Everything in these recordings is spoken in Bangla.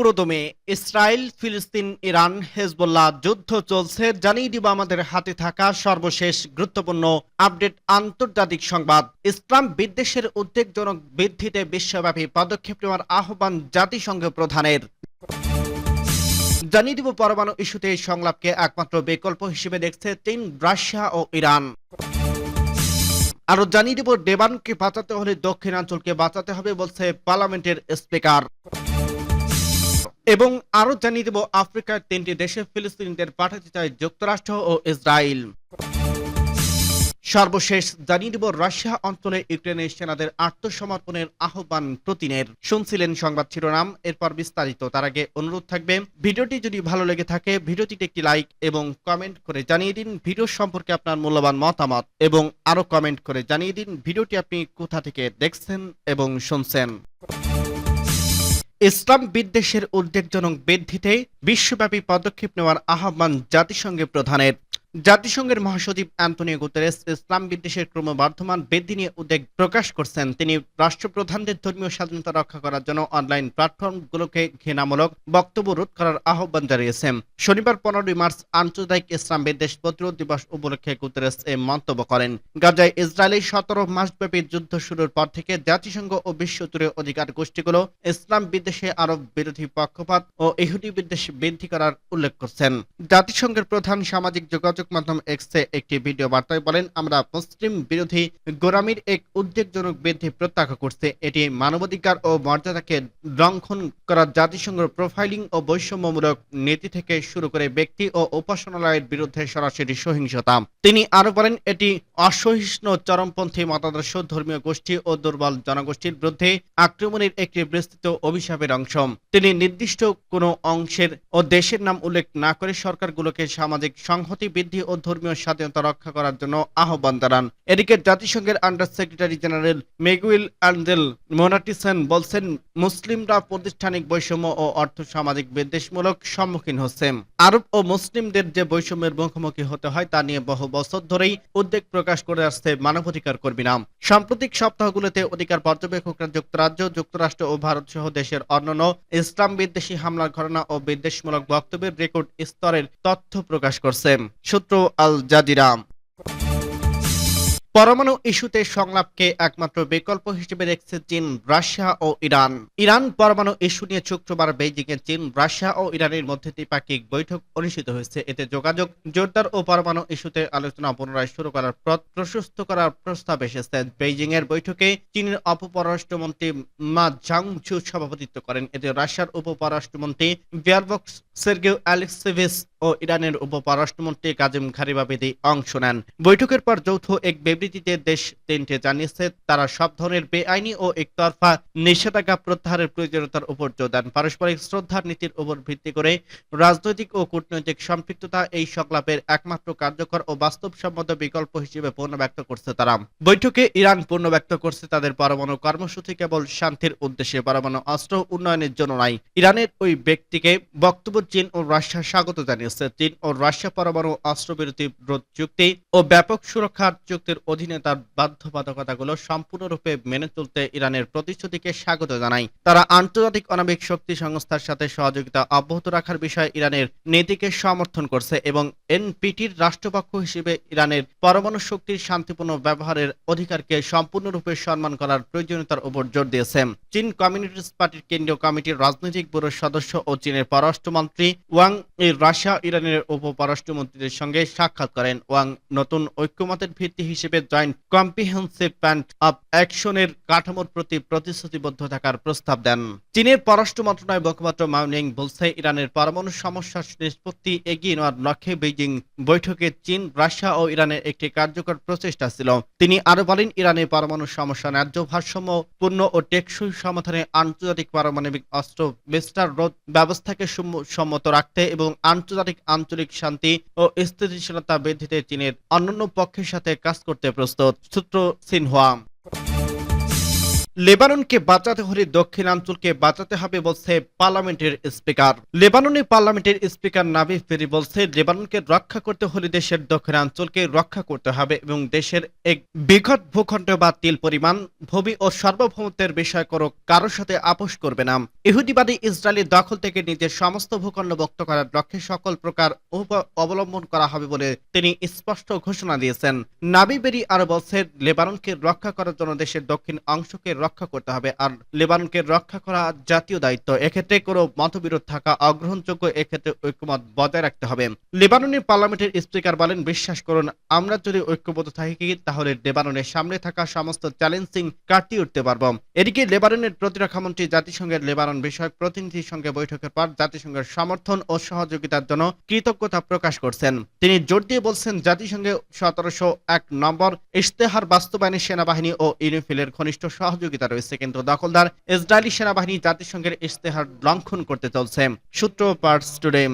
পুরোদমে ইসরায়েল, ফিলিস্তিন, ইরান, হেজবুল্লাহ যুদ্ধ চলছে। জানিয়ে দিব আমাদের হাতে থাকা সর্বশেষ গুরুত্বপূর্ণ আপডেট আন্তর্জাতিক সংবাদ। ইসলাম বিদ্বেষের উদ্বেগজনক বৃদ্ধিতে বিশ্বব্যাপী পদক্ষেপ নেওয়ার আহ্বান জাতিসংঘ প্রধানের। জানিয়ে দিব পরমাণু ইস্যুতে সংলাপকে একমাত্র বিকল্প হিসেবে দেখছে চীন, রাশিয়া ও ইরান। আরও জানিয়ে দিব, ডেবানকে বাঁচাতে হলে দক্ষিণাঞ্চলকে বাঁচাতে হবে বলছে পার্লামেন্টের স্পিকার। এবং আরও জানিয়ে দেব আফ্রিকার তিনটি দেশে ফিলিস্তিনিদের পাঠাতে চায় যুক্তরাষ্ট্র ও ইসরায়েল। সর্বশেষ জানিয়ে দেব রাশিয়া অঞ্চলে ইউক্রেনের সেনাদের আত্মসমর্পণের আহ্বান প্রতিনের শুনছিলেন সংবাদ শিরোনাম, এরপর বিস্তারিত। তার আগে অনুরোধ থাকবে, ভিডিওটি যদি ভালো লেগে থাকে, ভিডিওটিতে একটি লাইক এবং কমেন্ট করে জানিয়ে দিন ভিডিও সম্পর্কে আপনার মূল্যবান মতামত এবং আরও কমেন্ট করে জানিয়ে দিন ভিডিওটি আপনি কোথা থেকে দেখছেন এবং শুনছেন। ইসলাম বিদ্বেষের উদ্বেগজনক বৃদ্ধিতে বিশ্বব্যাপী পদক্ষেপ নেওয়ার আহ্বান জাতিসংঘে প্রধানের। জাতিসংঘের মহাসচিব অ্যান্টনিও গুতেরেস ইসলাম বিদ্বেষের ক্রমবর্ধমান বৃদ্ধি নিয়ে উদ্বেগ প্রকাশ করছেন। তিনি রাষ্ট্রপ্রধানদের ধর্মীয় স্বাধীনতা রক্ষা করার জন্য অনলাইন প্ল্যাটফর্মগুলোকে ঘৃণামূলক বক্তব্য রোধ করার আহ্বান জানিয়েছেন। শনিবার পনেরোই মার্চ আন্তর্জাতিক ইসলাম বিদ্বেষ প্রতিরোধ দিবস উপলক্ষে গুতেরেস এ মন্তব্য করেন। গাজায় ইসরায়েলের সতেরো মাসব্যাপী যুদ্ধ শুরুর পর থেকে জাতিসংঘ ও বিশ্ব জুড়ে অধিকার গোষ্ঠীগুলো ইসলাম বিদ্বেষে আরব বিরোধী পক্ষপাত ও ইহুদি বিদ্বেষ বৃদ্ধি করার উল্লেখ করছেন। জাতিসংঘের প্রধান সামাজিক যোগাযোগ মাধ্যম এক্সে একটি ভিডিও বার্তায় বলেন, আমরা মুসলিম বিরোধী গোরামির এক উদ্বেগজনক বৃদ্ধি প্রত্যাখ্য করছে। এটি মানবাধিকার ও মর্যাদাকে লঙ্ঘন করা জাতিসংঘ প্রোফাইলিং ও বৈষম্যমূলক নীতি থেকে শুরু করে ব্যক্তি ও উপাসনালয়ের বিরুদ্ধে সরাসরি সহিংসতা। তিনি আরও বলেন, এটি অসহিষ্ণু, চরমপন্থী, মতাদর্শ, ধর্মীয় গোষ্ঠী ও দুর্বল জনগোষ্ঠীর বিরুদ্ধে আক্রমণের একটি বিস্তৃত অভিশাপের অংশ। তিনি নির্দিষ্ট কোনো অংশের ও দেশের নাম উল্লেখ না করে সরকারগুলোকে সামাজিক সংহতি বৃদ্ধি ও ধর্মীয় স্বাধীনতা রক্ষা করার জন্য আহ্বান জানান। এদিকে জাতিসংঘের under secretary general Miguel Angel মোনাটিসন বলছেন, মুসলিমরা প্রাতিষ্ঠানিক বৈষম্য ও অর্থ সামাজিক বিদ্বেষমূলক সম্মুখীন হচ্ছে। আরব ও মুসলিমদের যে বৈষম্যের মুখোমুখি হতে হয় তা নিয়ে বহু বছর ধরেই উদ্বেগ প্রকাশ করে আসছে মানবাধিকার কর্মীরা। সাম্প্রতিক সপ্তাহগুলোতে অধিকার পর্যবেক্ষকরা যুক্তরাজ্য, যুক্তরাষ্ট্র ও ভারত সহ দেশের অন্যান্য ইসলাম বিদ্বেষী হামলার ঘটনা ও বিদ্বেষমূলক বক্তব্যের রেকর্ড স্তরের তথ্য প্রকাশ করছে। সূত্র আল জাজিরা পরমাণু ইস্যুতে সংলাপকে একমাত্র বিকল্প হিসেবে দেখছে চীন, রাশিয়া ও ইরান। ইরান পরমাণু ইস্যু নিয়ে শুক্রবার বেইজিং চীন, রাশিয়া ও ইরানের মধ্যে দ্বিপাক্ষিক বৈঠক অনুষ্ঠিত হয়েছে। এতে যোগাযোগ, জোরদার ও পরমাণু ইস্যুতে আলোচনা পুনরায় শুরু করার পথ প্রশস্ত করার প্রস্তাব এসেছে। বেইজিং এর বৈঠকে চীনের অপপররাষ্ট্রমন্ত্রী মা ঝাংঝু সভাপতিত্ব করেন। এতে রাশিয়ার উপপররাষ্ট্রমন্ত্রী ভিয়ারবক্স, সের্গেও অ্যালেক্সেভিস ও ইরানের উপপররাষ্ট্রমন্ত্রী কাজিম খারিবাবিদি অংশ নেন। বৈঠকের পর যৌথ এক বিবৃতিতে দেশ তিনটে জানিয়েছে, তারা সব ধরনের বেআইনি ও একতরফা নিষেধাজ্ঞা প্রত্যাহারের প্রয়োজনীয়তার উপর জোর দেন। পারস্পরিক শ্রদ্ধার নীতির উপর ভিত্তি করে রাজনৈতিক ও কূটনৈতিক সম্পৃক্ততা এই সংলাপের একমাত্র কার্যকর ও বাস্তবসম্মত বিকল্প হিসেবে পূর্ণ ব্যক্ত করছে তারা। বৈঠকে ইরান পূর্ণ ব্যক্ত করছে তাদের পরমাণু কর্মসূচি কেবল শান্তির উদ্দেশ্যে, পরমাণু অস্ত্র উন্নয়নের জন্য নাই ইরানের ওই ব্যক্তিকে বক্তব্য চীন ও রাশিয়া স্বাগত জানিয়েছে। চীন ও রাশিয়া পরমাণু অস্ত্র বিরতি রোধ চুক্তি ও ব্যাপক সুরক্ষার চুক্তির অধীনে তার বাধ্যবাধকতাগুলো সম্পূর্ণরূপে মেনে চলতে ইরানের প্রতিশ্রুতিকে স্বাগত জানায়। তারা আন্তর্জাতিক আণবিক শক্তি সংস্থার সাথে সহযোগিতা অব্যাহত রাখার বিষয়ে ইরানের নীতিকে সমর্থন করছে এবং এনপিটির রাষ্ট্রপক্ষ হিসেবে ইরানের পরমাণু শক্তির শান্তিপূর্ণ ব্যবহারের অধিকারকে সম্পূর্ণরূপে সম্মান করার প্রয়োজনীয়তার উপর জোর দিয়েছে। চীন কমিউনিস্ট পার্টির কেন্দ্রীয় কমিটির রাজনৈতিক ব্যুরোর সদস্য ও চীনের পররাষ্ট্রমন্ত্রী ওয়াং রাশিয়া ইরানের উপপররাষ্ট্রমন্ত্রীদের সঙ্গে সাক্ষাৎ করেন। ওয়াং নতুন ঐক্যমতের ভিত্তি হিসেবে জয়েন্ট কম্প্রিহেন্সিভ প্যান্ট অব অ্যাকশনের কাঠামোর প্রতি প্রতিশ্রুতিবদ্ধ থাকার প্রস্তাব দেন। চীনের পররাষ্ট্র মন্ত্রণালয় মুখপাত্র মাউনিং বলছে ইরানের পরমাণু সমস্যার নিষ্পত্তি এগিয়ে নেওয়ার লক্ষ্যে বেইজিং বৈঠকে চীন, রাশিয়া ও ইরানের একটি কার্যকর প্রচেষ্টা ছিল। তিনি আরও বলেন ইরানের পরমাণু সমস্যা ন্যায্য ভারসাম্য, পূর্ণ ও টেকসই সমাধানে আন্তর্জাতিক পারমাণবিক অস্ত্র বিস্তার রোধ ব্যবস্থাকে সম্মত রাখতে এবং আন্তর্জাতিক আঞ্চলিক শান্তি ও স্থিতিশীলতা বৃদ্ধিতে চীনের অন্যান্য পক্ষের সাথে কাজ করতে প্রস্তুত সূত্র সিনহুয়া লেবাননকে বাঁচাতে হলে দক্ষিণাঞ্চলকে বাঁচাতে হবে বলছে পার্লামেন্টের স্পিকার। লেবাননে পার্লামেন্টের স্পিকার নাবি ফেরি বলছে, লেবাননকে রক্ষা করতে হলে দেশের দক্ষিণাঞ্চলকে রক্ষা করতে হবে এবং দেশের এক বিঘট ভূখণ্ড বা তিল পরিমাণ ভূমি ও সার্বভৌমত্বের বিষয় কোনো কারোর সাথে আপোষ করবে না। ইহুদিবাদী ইসরায়েলের দখল থেকে নিজের সমস্ত ভূখণ্ড মুক্ত করার লক্ষ্যে সকল প্রকার অবলম্বন করা হবে বলে তিনি স্পষ্ট ঘোষণা দিয়েছেন। নাবি বেরি আরও বলছেন লেবাননকে রক্ষা করার জন্য দেশের দক্ষিণ অংশকে রক্ষা করতে হবে। আর লেবাননকে রক্ষা করা জাতীয় দায়িত্ব। এক্ষেত্রে কোনো মতবিরোধ থাকা অগ্রহণযোগ্য এক্ষেত্রে ঐক্যমত বজায় রাখতে হবে। লেবাননের পার্লামেন্টের স্পিকার বলেন, বিশ্বাস করুন, আমরা যদি ঐক্যবদ্ধ থাকি, তাহলে লেবাননের সামনে থাকা সমস্ত চ্যালেঞ্জিং কাটিয়ে উঠতে পারব। এদিকে লেবাননের প্রতিরক্ষা মন্ত্রী জাতিসংঘের লেবানন বিষয়ক প্রতিনিধির সঙ্গে বৈঠকের পর জাতিসংঘের সমর্থন ও সহযোগিতার জন্য কৃতজ্ঞতা প্রকাশ করছেন। তিনি জোর দিয়ে বলছেন, জাতিসংঘে সতেরোশো এক নম্বর ইশতেহার বাস্তবায়নে সেনাবাহিনী ও ইউনিফিলের ঘনিষ্ঠ সহযোগিতা রয়েছে কিন্তু দখলদার ইসরায়েলি সেনাবাহিনী জাতিসংঘের ইশতেহার লঙ্ঘন করতে চলছে। সূত্র পার্টস টুডে।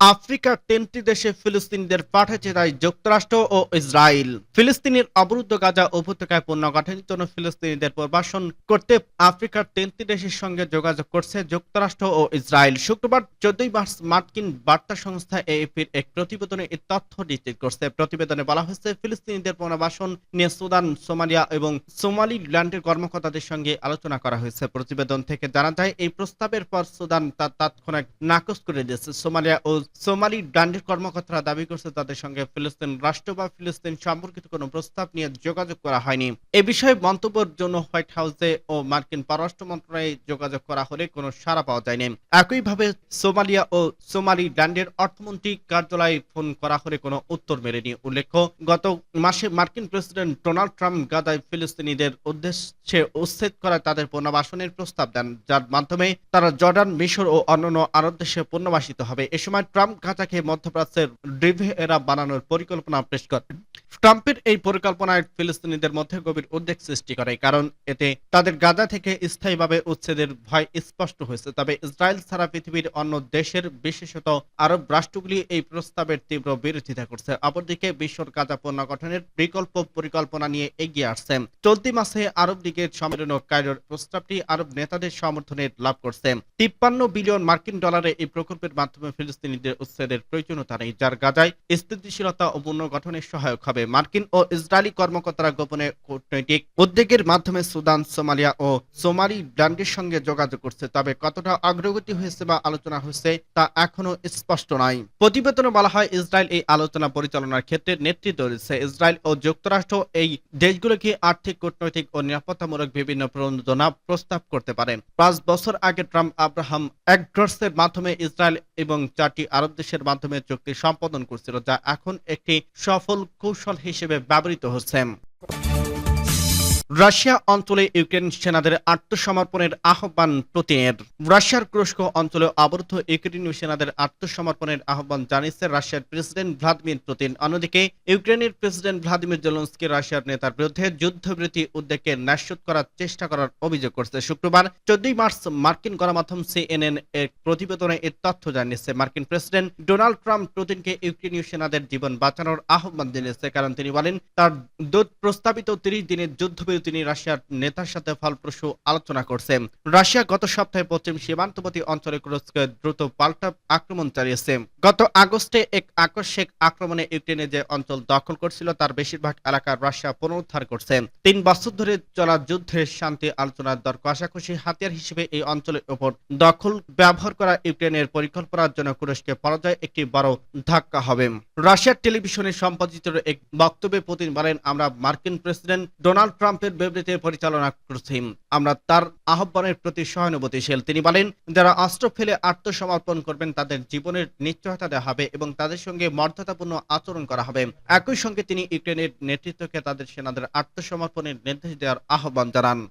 আফ্রিকার তিনটি দেশে ফিলিস্তিনিদের পাঠাতে দেয় যুক্তরাষ্ট্র ও ইসরায়েল। ফিলিস্তিনের অবরুদ্ধ গাজা উপত্যকায় পুনর্গঠনের জন্য ফিলিস্তিনিদের প্রবাসন করতে আফ্রিকার তিনটি দেশের সঙ্গে যোগাযোগ করছে যুক্তরাষ্ট্র ও ইসরায়েল। শুক্রবার চোদ্দই মার্চ মার্কিন বার্তা সংস্থা এএপির এক প্রতিবেদনে এই তথ্য নিশ্চিত করছে। প্রতিবেদনে বলা হয়েছে, ফিলিস্তিনিদের পুনর্বাসন নিয়ে সুদান, সোমালিয়া এবং সোমালিল্যান্ডের কর্মকর্তাদের সঙ্গে আলোচনা করা হয়েছে। প্রতিবেদন থেকে জানা যায়, এই প্রস্তাবের পর সুদান তার তাৎক্ষণিক নাকচ করে দিয়েছে। সোমালিয়া ও সোমালি ডান্ডের কর্মকর্তারা দাবি করছে তাদের সঙ্গে ফিলিস্তিন রাষ্ট্র বা ফিলিস্তিন সম্পর্কিত কোনো প্রস্তাব নিয়ে যোগাযোগ করা হয়নি। এ বিষয়ে মন্তব্যের জন্য হোয়াইট হাউসে ও মার্কিন পররাষ্ট্র মন্ত্রণালয়ে যোগাযোগ করা হলে কোনো সাড়া পাওয়া যায়নি। একইভাবে সোমালিয়া ও সোমালি ডান্ডের অর্থমন্ত্রী কার্যালয়ে ফোন করা হলে কোনো উত্তর মেলেনি। উল্লেখ্য, গত মাসে মার্কিন প্রেসিডেন্ট ডোনাল্ড ট্রাম্প গাদায় ফিলিস্তিনিদের উদ্দেশ্যে উচ্ছেদ করা তাদের পুনর্বাসনের প্রস্তাব দেন, যার মাধ্যমে তারা জর্ডান, মিশর ও অন্যান্য আরব দেশে পুনর্বাসিত হবে। এ সময় ট্রাম্প গাজাকে মধ্যপ্রাচ্যের এরা বানানোর পরিকল্পনা পেশ করেন। ট্রাম্পের এই পরিকল্পনায় ফিলিস্তিনিদের মধ্যে গভীর উদ্বেগ সৃষ্টি করে, কারণ এতে তাদের গাজা থেকে স্থায়ীভাবে উচ্ছেদের ভয় স্পষ্ট হয়েছে। তবে ইসরায়েল ছাড়া পৃথিবীর অন্য দেশের, বিশেষত আরব রাষ্ট্রগুলি, এই প্রস্তাবের তীব্র বিরোধিতা করছে। অপরদিকে বিশ্বর গাজা পুনর্গঠনের বিকল্প পরিকল্পনা নিয়ে এগিয়ে আসছে চলতি মাসে আরব লীগের সম্মেলন কায়রোর প্রস্তাবটি আরব নেতাদের সমর্থনের লাভ করছে। তিপ্পান্ন বিলিয়ন মার্কিন ডলারে এই প্রকল্পের মাধ্যমে ফিলিস্তিনিদের উচ্ছেদের প্রয়োজনীয়তা নেই, যার গাজায় স্থিতিশীলতা ও পুনর্গঠনের সহায়ক হবে। মার্কিন ও ইসরায়েলি কর্মকর্তারা গোপনে কূটনৈতিক উদ্যোগের মাধ্যমে সুদান, সোমালিয়া ও সোমালি ব্যান্ডের সঙ্গে যোগাযোগ করছে। তবে কতটা অগ্রগতি হয়েছে বা আলোচনা হয়েছে তা এখনও স্পষ্ট নয়। প্রতিবেদনে বলা হয়, ইসরায়েল এই আলোচনা পরিচালনার ক্ষেত্রে নেতৃত্ব দিচ্ছে ইসরায়েল ও যুক্তরাষ্ট্র এই দেশগুলোকে আর্থিক, কূটনৈতিক ও নিরাপত্তামূলক বিভিন্ন প্রণোদনা প্রস্তাব করতে পারে। পাঁচ বছর আগে ট্রাম্প আব্রাহাম একড্রসের মাধ্যমে ইসরায়েল এবং চারটি আরব দেশের মাধ্যমে চুক্তি সম্পাদন করছিল, যা এখন একটি সফল কৌশল হিসেবে ব্যবহৃত হচ্ছে। রাশিয়া অঞ্চলে ইউক্রেন সেনাদের আত্মসমর্পণের আহ্বান পুতিনের রাশিয়ার তুরস্ক অঞ্চলে অবরুদ্ধ ইউক্রেনীয় সেনাদের আত্মসমর্পণের আহ্বান জানিয়েছে রাশিয়ার প্রেসিডেন্ট ভ্লাদিমির পুতিন। অন্যদিকে ইউক্রেনের প্রেসিডেন্ট ভ্লাদিমির জেলন্সকি রাশিয়ার নেতার বিরুদ্ধে যুদ্ধবিরতি উদ্যোগকে ন্যাসুত করার চেষ্টা করার অভিযোগ করছে। শুক্রবার, চোদ্দই মার্চ, মার্কিন গণমাধ্যম সিএনএন এর প্রতিবেদনে এ তথ্য জানিয়েছে। মার্কিন প্রেসিডেন্ট ডোনাল্ড ট্রাম্প পুতিনকে ইউক্রেনীয় সেনাদের জীবন বাঁচানোর আহ্বান জানিয়েছে। কারণ তিনি বলেন, তার প্রস্তাবিত তিরিশ দিনের যুদ্ধবিরতি তিনি রাশিয়ার নেতার সাথে ফলপ্রসূ আলোচনা করছেন। রাশিয়া গত সপ্তাহে পশ্চিম সীমান্তবর্তী অঞ্চলে তুরস্কে দ্রুত পাল্টা আক্রমণ চালিয়েছে। গত আগস্টে এক আকস্মিক আক্রমণে ইউক্রেনে যে অঞ্চল দখল করছিল, তার বেশিরভাগ এলাকা রাশিয়া পুনরুদ্ধার করছে। তিন বছর ধরে চলা যুদ্ধের শান্তি আলোচনার দর কষাকষি হাতিয়ার হিসেবে এই অঞ্চলের উপর দখল ব্যবহার করা ইউক্রেনের পরিকল্পনার জন্য তুরস্কের পরাজয় একটি বড় ধাক্কা হবে। রাশিয়ার টেলিভিশনে সম্পাদিত এক বক্তব্যে পুতিন বলেন, আমরা মার্কিন প্রেসিডেন্ট ডোনাল্ড ট্রাম্পের বিবৃতি পরিচালনা করছি আমরা তার আহ্বানের প্রতি সহানুভূতিশীল। তিনি বলেন, যারা অস্ত্র ফেলে আত্মসমর্পণ করবেন, তাদের জীবনের নিশ্চয়তা দেওয়া হবে এবং তাদের সঙ্গে মর্যাদাপূর্ণ আচরণ করা হবে। একই সঙ্গে তিনি ইউক্রেনের নেতৃত্বকে তাদের সেনাদের আত্মসমর্পণের নির্দেশ দেওয়ার আহ্বান জানান।